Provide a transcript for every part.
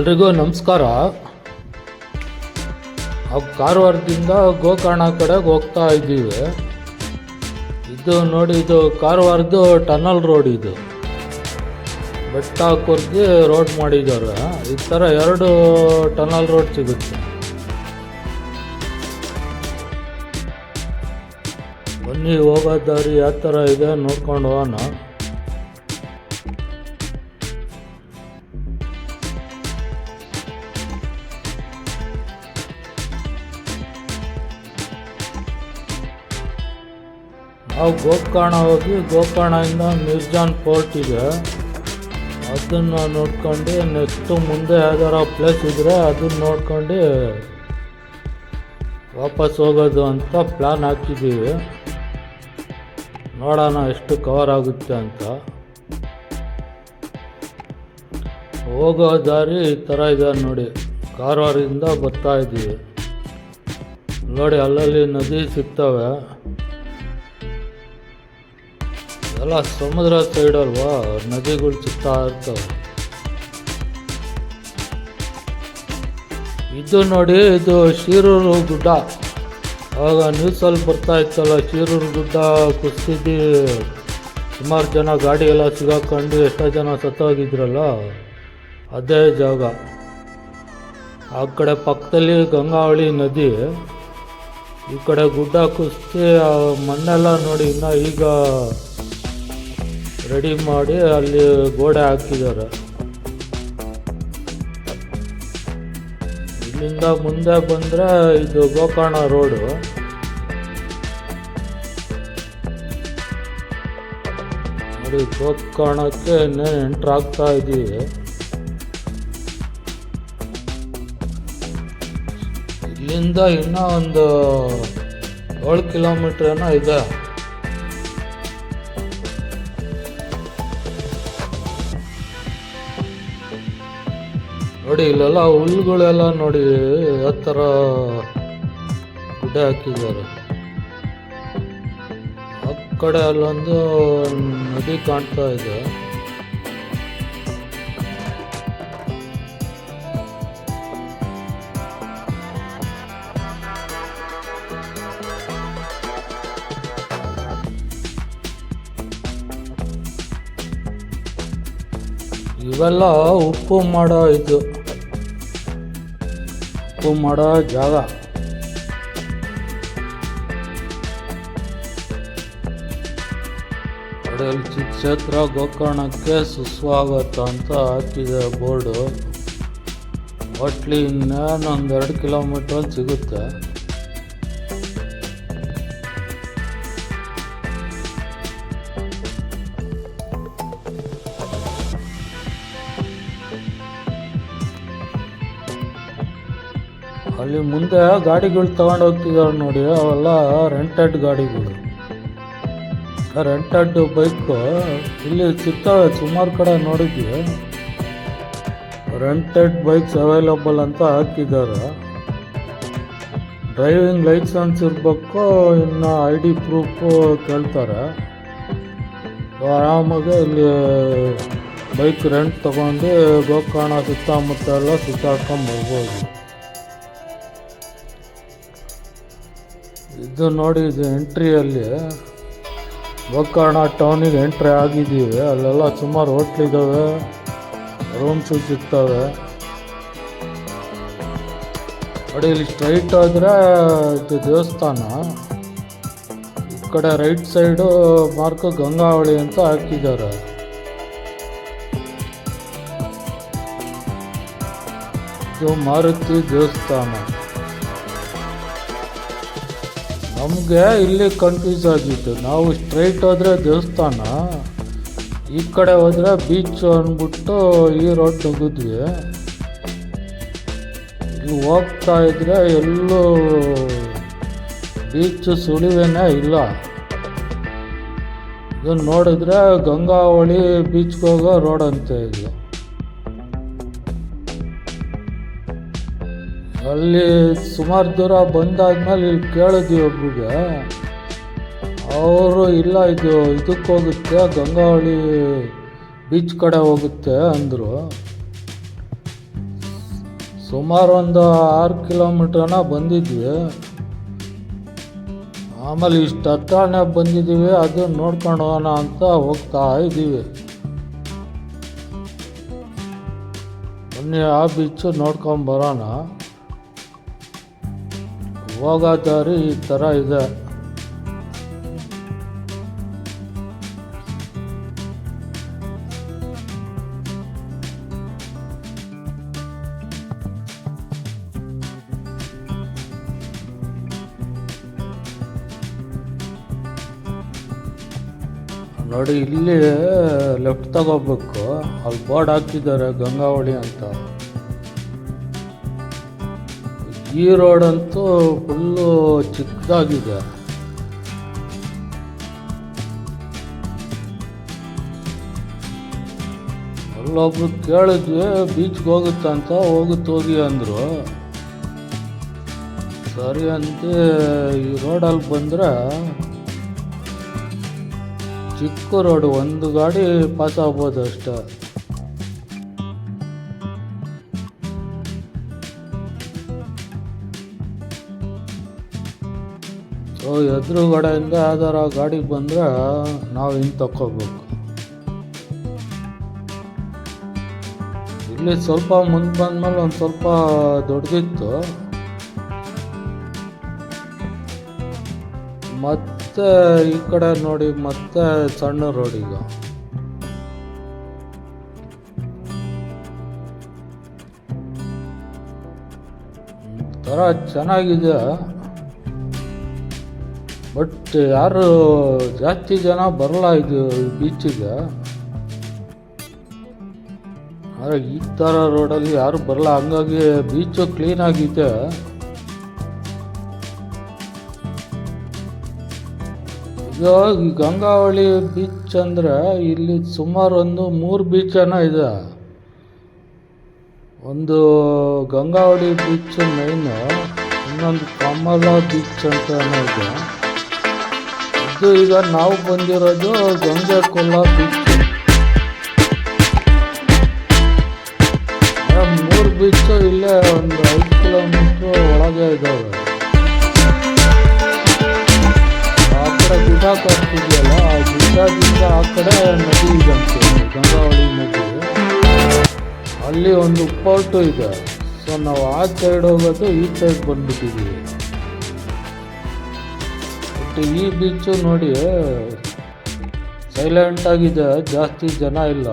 ಎಲ್ರಿಗೂ ನಮಸ್ಕಾರ. ನಾವು ಕಾರವಾರದಿಂದ ಗೋಕರ್ಣ ಕಡೆಗೆ ಹೋಗ್ತಾ ಇದ್ದೀವಿ. ಇದು ನೋಡಿ, ಇದು ಕಾರವಾರದ್ದು ಟನಲ್ ರೋಡ್ ಇದು. ಬೆಟ್ಟ ಕೊರ್ದು ರೋಡ್ ಮಾಡಿದ್ದಾರೆ. ಈ ಥರ ಎರಡು ಟನಲ್ ರೋಡ್ ಸಿಗುತ್ತೆ. ಬನ್ನಿ, ಹೋಗೋ ದಾರಿ ಯಾವ ಥರ ಇದೆ ನೋಡ್ಕೊಂಡು ಹೋಗೋಣ. ನಾವು ಗೋಕರ್ಣ ಹೋಗಿ ಗೋಕರ್ಣದಿಂದ ಮಿರ್ಜಾನ್ ಫೋರ್ಟ್ ಇದೆ. ಅದನ್ನು ನೋಡ್ಕೊಂಡು ನೆಕ್ಸ್ಟು ಮುಂದೆ ಯಾವ್ದಾರ ಪ್ಲೇಸ್ ಇದ್ದರೆ ಅದನ್ನ ನೋಡ್ಕೊಂಡು ವಾಪಸ್ ಹೋಗೋದು ಅಂತ ಪ್ಲ್ಯಾನ್ ಹಾಕಿದ್ದೀವಿ. ನೋಡೋಣ ಎಷ್ಟು ಕವರ್ ಆಗುತ್ತೆ ಅಂತ. ಹೋಗೋ ದಾರಿ ಈ ಥರ ಇದೆ ನೋಡಿ. ಕಾರವಾರದಿಂದ ಬರ್ತಾ ಇದ್ದೀವಿ. ನೋಡಿ, ಅಲ್ಲಲ್ಲಿ ನದಿ ಸಿಗ್ತವೆ. ಎಲ್ಲ ಸಮುದ್ರ ಸೈಡ್ ಅಲ್ವಾ ನದಿಗಳು ಸುತ್ತ ಇರ್ತವೆ. ಇದು ನೋಡಿ, ಇದು ಶಿರೂರು ಗುಡ್ಡ. ಆವಾಗ ನ್ಯೂಸಲ್ಲಿ ಬರ್ತಾ ಇತ್ತಲ್ಲ, ಶಿರೂರು ಗುಡ್ಡ ಕುಸ್ತಿದ್ದು. ಸುಮಾರು ಜನ ಗಾಡಿ ಎಲ್ಲ ಸಿಗಾಕೊಂಡು ಎಷ್ಟೋ ಜನ ಸತ್ತೋಗಿದ್ರಲ್ಲ? ಅದೇ ಜಾಗ. ಆ ಕಡೆ ಪಕ್ಕದಲ್ಲಿ ಗಂಗಾವಳಿ ನದಿ. ಈ ಕಡೆ ಗುಡ್ಡ ಕುಸ್ತಿ ಮಣ್ಣೆಲ್ಲ ನೋಡಿ ಇನ್ನು ಈಗ ರೆಡಿ ಮಾಡಿ ಅಲ್ಲಿ ಗೋಡೆ ಹಾಕಿದ್ದಾರೆ ಇಲ್ಲಿಂದ ಮುಂದೆ ಬಂದರೆ ಇದು ಗೋಕರ್ಣ ರೋಡು. ನೋಡಿ, ಗೋಕರ್ಣಕ್ಕೆ ಎಂಟ್ರ್ ಆಗ್ತಾ ಇದ್ದೀವಿ ಇಲ್ಲಿಂದ ಇನ್ನೂ ಒಂದು ಏಳು ಕಿಲೋಮೀಟ್ರ್ ಏನೋ ಇದೆ. ನೋಡಿ, ಇಲ್ಲೆಲ್ಲ ಹುಲ್ಲುಗಳೆಲ್ಲ ನೋಡಿ ಯಾವ ಗುಡ್ಡ ಹಾಕಿದ್ದಾರೆ. ಕಡೆ ಅಲ್ಲೊಂದು ನದಿ ಕಾಣ್ತಾ ಇದೆ. ಇವೆಲ್ಲ ಉಪ್ಪು ಮಾಡೋ ಇದು. ಉಪ್ಪು ಮಾಡೋ ಜಾಗ. ಕ್ಷೇತ್ರ ಗೋಕರ್ಣಕ್ಕೆ ಸುಸ್ವಾಗತ ಅಂತ ಹಾಕಿದೆ ಬೋರ್ಡು. ಹೋಟ್ಲಿಂದ ಇನ್ನೇನು ಒಂದೆರಡು ಕಿಲೋಮೀಟ್ರಲ್ಲಿ ಸಿಗುತ್ತೆ. ಅಲ್ಲಿ ಮುಂದೆ ಗಾಡಿಗಳು ತಗೊಂಡು ಹೋಗ್ತಿದ್ದಾರೆ ನೋಡಿ, ಅವೆಲ್ಲ ರೆಂಟೆಡ್ ಗಾಡಿಗಳು. ರೆಂಟೆಡ್ ಬೈಕು ಇಲ್ಲಿ ಸಿಗ್ತವೆ ಸುಮಾರು ಕಡೆ ನೋಡಿದ್ವಿ. ರೆಂಟೆಡ್ ಬೈಕ್ಸ್ ಅವೈಲಬಲ್ ಅಂತ ಹಾಕಿದ್ದಾರೆ. ಡ್ರೈವಿಂಗ್ ಲೈಸೆನ್ಸ್ ಇರಬೇಕು, ಇನ್ನು ಐ ಡಿ ಪ್ರೂಫು ಕೇಳ್ತಾರೆ. ಆರಾಮಾಗಿ ಇಲ್ಲಿ ಬೈಕ್ ರೆಂಟ್ ತಗೊಂಡು ಗೋಕರ್ಣ ಸುತ್ತಮುತ್ತ ಎಲ್ಲ ಸುತ್ತಾಡ್ಕೊಂಡು ಬರ್ಬೋದು. ಇದು ನೋಡಿ ಇದು ಎಂಟ್ರಿಯಲ್ಲಿ ಗೋಕರ್ಣ ಟೌನಿಗೆ ಎಂಟ್ರಿ ಆಗಿದ್ದೀವಿ. ಅಲ್ಲೆಲ್ಲ ಸುಮಾರು ಹೋಟ್ಲಿದ್ದಾವೆ ರೂಮ್ಸು ಸಿಗ್ತವೆ. ನೋಡಿ, ಇಲ್ಲಿ ಸ್ಟ್ರೈಟ್ ಆದರೆ ಇದು ದೇವಸ್ಥಾನ. ಈ ಕಡೆ ರೈಟ್ ಸೈಡು ಮಾರ್ಕ್ ಗಂಗಾವಳಿ ಅಂತ ಹಾಕಿದ್ದಾರೆ. ಇದು ಮಾರುತಿ ದೇವಸ್ಥಾನ. ನಮಗೆ ಇಲ್ಲಿ ಕನ್ಫ್ಯೂಸ್ ಆಗಿತ್ತು ನಾವು ಸ್ಟ್ರೈಟ್ ಹೋದರೆ ದೇವಸ್ಥಾನ, ಈ ಕಡೆ ಹೋದರೆ ಬೀಚು ಅಂದ್ಬಿಟ್ಟು ಈ ರೋಡ್ ತೆಗೆದ್ವಿ ಇಲ್ಲಿ ಹೋಗ್ತಾ ಇದ್ರೆ ಎಲ್ಲೂ ಬೀಚು ಸುಳಿವೇನೇ ಇಲ್ಲ. ಇದನ್ನು ನೋಡಿದ್ರೆ ಗಂಗಾವಳಿ ಬೀಚ್ಗೆ ಹೋಗೋ ರೋಡ್ ಅಂತ ಇದು. ಅಲ್ಲಿ ಸುಮಾರು ದೂರ ಬಂದಾದ್ಮೇಲೆ ಇಲ್ಲಿ ಕೇಳಿದ್ವಿ ಒಬ್ರಿಗೆ. ಅವರು, ಇಲ್ಲ, ಇದು ಇದಕ್ಕೆ ಹೋಗುತ್ತೆ, ಗಂಗಾವಳಿ ಬೀಚ್ ಕಡೆ ಹೋಗುತ್ತೆ, ಅಂದರು. ಸುಮಾರು ಒಂದು ಆರು ಕಿಲೋಮೀಟ್ರನ ಬಂದಿದ್ವಿ. ಆಮೇಲೆ ಇಷ್ಟು ಹತ್ರನೇ ಬಂದಿದ್ದೀವಿ ಅದು ನೋಡ್ಕೊಂಡು ಹೋಗೋಣ ಅಂತ ಹೋಗ್ತಾ ಇದ್ದೀವಿ ಬನ್ನಿ, ಆ ಬೀಚು ನೋಡ್ಕೊಂಡು ಬರೋಣ. ಹೋಗೋ ದಾರಿ ಈ ಥರ ಇದೆ. ನೋಡಿ ಇಲ್ಲಿ ಲೆಫ್ಟ್ ತಗೋಬೇಕು. ಅಲ್ಲಿ ಬೋರ್ಡ್ ಹಾಕಿದ್ದಾರೆ ಗಂಗಾವಳಿ ಅಂತ. ಈ ರೋಡ್ ಅಂತೂ ಫುಲ್ಲು ಚಿಕ್ಕದಾಗಿದೆ. ಅಲ್ಲೊಬ್ರು ಕೇಳಿದ್ವಿ, ಬೀಚ್ಗೆ ಹೋಗುತ್ತಂತ ಹೋಗುತ್ತ ಹೋಗಿ ಅಂದರು. ಸರಿ ಅಂತ ಈ ರೋಡಲ್ಲಿ ಬಂದರೆ ಚಿಕ್ಕ ರೋಡು, ಒಂದು ಗಾಡಿ ಪಾಸ್ ಆಗ್ಬೋದು ಅಷ್ಟೇ. ಎದುರುಗಡೆಯಿಂದ ಯಾವ್ದಾರ ಗಾಡಿ ಬಂದರೆ ನಾವು ಹಿಂಗೆ ತಕ್ಕೋಬೇಕು. ಇಲ್ಲಿ ಸ್ವಲ್ಪ ಮುಂದೆ ಬಂದಮೇಲೆ ಒಂದು ಸ್ವಲ್ಪ ದೊಡ್ಡದಿತ್ತು ಮತ್ತೆ ಈ ಕಡೆ ನೋಡಿ, ಮತ್ತೆ ಸಣ್ಣ ರೋಡ್ ಈಗ. ಥರ ಚೆನ್ನಾಗಿದೆ. ಬಟ್ ಯಾರು ಜಾಸ್ತಿ ಜನ ಬರಲ್ಲ ಇದು ಬೀಚಿಗೆ ಆದರೆ ಈ ಥರ ರೋಡಲ್ಲಿ ಯಾರು ಬರಲ್ಲ. ಹಂಗಾಗಿ ಬೀಚು ಕ್ಲೀನ್ ಆಗಿದೆ. ಈಗ ಗಂಗಾವಳಿ ಬೀಚ್ ಅಂದರೆ ಇಲ್ಲಿ ಸುಮಾರು ಒಂದು ಮೂರು ಬೀಚನ ಇದೆ. ಒಂದು ಗಂಗಾವಳಿ ಬೀಚ್ ಮೈನು ಇನ್ನೊಂದು ಕಮಲ ಬೀಚ್ ಅಂತ ಇದೆ. ಇದು ಈಗ ನಾವು ಬಂದಿರೋದು ಗಂಗೆ ಕೊಲ್ಲ ಬೀಚ್ ಮೂರು ಬೀಚು ಇಲ್ಲೇ ಒಂದು ಐದು ಕಿಲೋಮೀಟ್ರ್ ಒಳಗೆ ಇದ್ದಾವೆ ಆ ಕಡೆ ಗುಡ್ಡ ಕಟ್ತಿದೆಯಲ್ಲ ಆ ಗುಡ್ಡದಿಂದ ಆ ಕಡೆ ನದಿ ಇದೆ ಅಂತ ಗಂಗಾವಳಿ ನದಿ. ಅಲ್ಲಿ ಒಂದು ಪೋರ್ಟು ಇದೆ. ಸೊ ನಾವು ಆ ಸೈಡ್ ಹೋಗೋದು, ಈ ಸೈಡ್ ಬಂದ್ಬಿಟ್ಟಿದ್ದೀವಿ. ಬಟ್ ಈ ಬೀಚು ನೋಡಿ ಸೈಲೆಂಟ್ ಆಗಿದೆ, ಜಾಸ್ತಿ ಜನ ಇಲ್ಲ.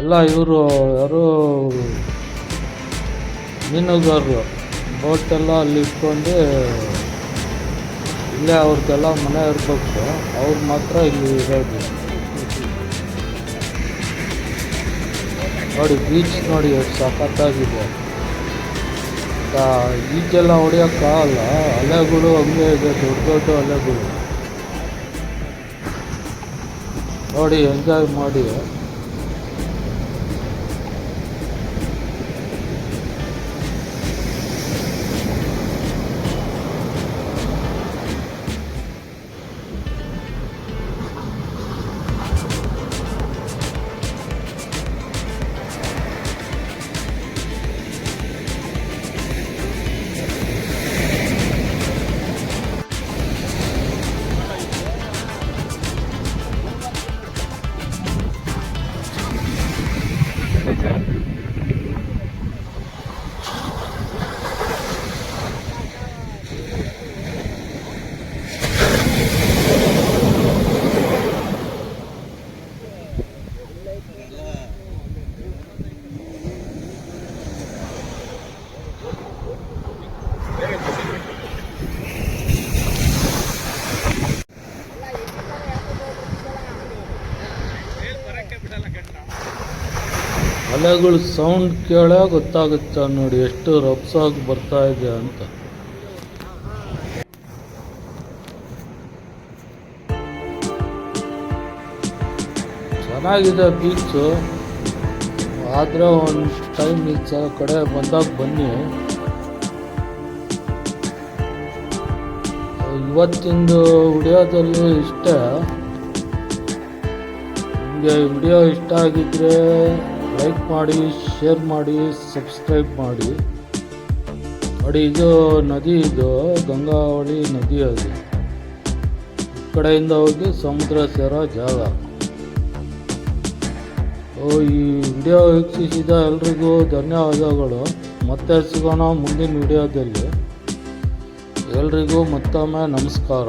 ಎಲ್ಲ ಇವರು, ಯಾರು, ಮೀನುಗಾರರು. ಬೋಟೆಲ್ಲ ಅಲ್ಲಿ ಇಟ್ಕೊಂಡು, ಇಲ್ಲೇ ಅವ್ರದ್ದೆಲ್ಲ ಮನೆ ಇರಬೇಕು. ಅವ್ರು ಮಾತ್ರ ಇಲ್ಲಿ ಇರೋದು. ನೋಡಿ ಬೀಚ್ ನೋಡಿ, ಎಷ್ಟು ಸಖತ್ತಾಗಿದೆ. ಈಜೆಲ್ಲ ಹೊಡೆಯೋಕ್ಕಾಗಲ್ಲ ಅಲೆಗಳು ಹಂಗೆ ಇದೆ ದೊಡ್ಡ ದೊಡ್ಡ ಅಲೆಗಳು ನೋಡಿ ಎಂಜಾಯ್ ಮಾಡಿ. ಅಲೆಗಳು ಸೌಂಡ್ ಕೇಳೋ ಗೊತ್ತಾಗುತ್ತೆ ನೋಡಿ ಎಷ್ಟು ರಬ್ಸಾಗಿ ಬರ್ತಾ ಇದೆ ಅಂತ. ಚೆನ್ನಾಗಿದೆ ಬೀಚು ಆದರೆ ಒಂದು ಟೈಮ್ ಈ ಕಡೆ ಬಂದಾಗ ಬನ್ನಿ. ಇವತ್ತಿಂದು ವಿಡಿಯೋದಲ್ಲಿ ಇಷ್ಟ. ನಿಮಗೆ ವಿಡಿಯೋ ಇಷ್ಟ ಆಗಿದ್ರೆ ಲೈಕ್ ಮಾಡಿ, ಶೇರ್ ಮಾಡಿ, ಸಬ್ಸ್ಕ್ರೈಬ್ ಮಾಡಿ. ನೋಡಿ ಇದು ನದಿ ಇದು, ಗಂಗಾವಳಿ ನದಿ ಅದು. ಈ ಕಡೆಯಿಂದ ಹೋಗಿ ಸಮುದ್ರ ಸೇರೋ ಜಾಗ. ಓ, ಈ ವಿಡಿಯೋ ವೀಕ್ಷಿಸಿದ ಎಲ್ರಿಗೂ ಧನ್ಯವಾದಗಳು. ಮತ್ತೆ ಸಿಗೋಣ ಮುಂದಿನ ವಿಡಿಯೋದಲ್ಲಿ. ಎಲ್ರಿಗೂ ಮತ್ತೊಮ್ಮೆ ನಮಸ್ಕಾರ.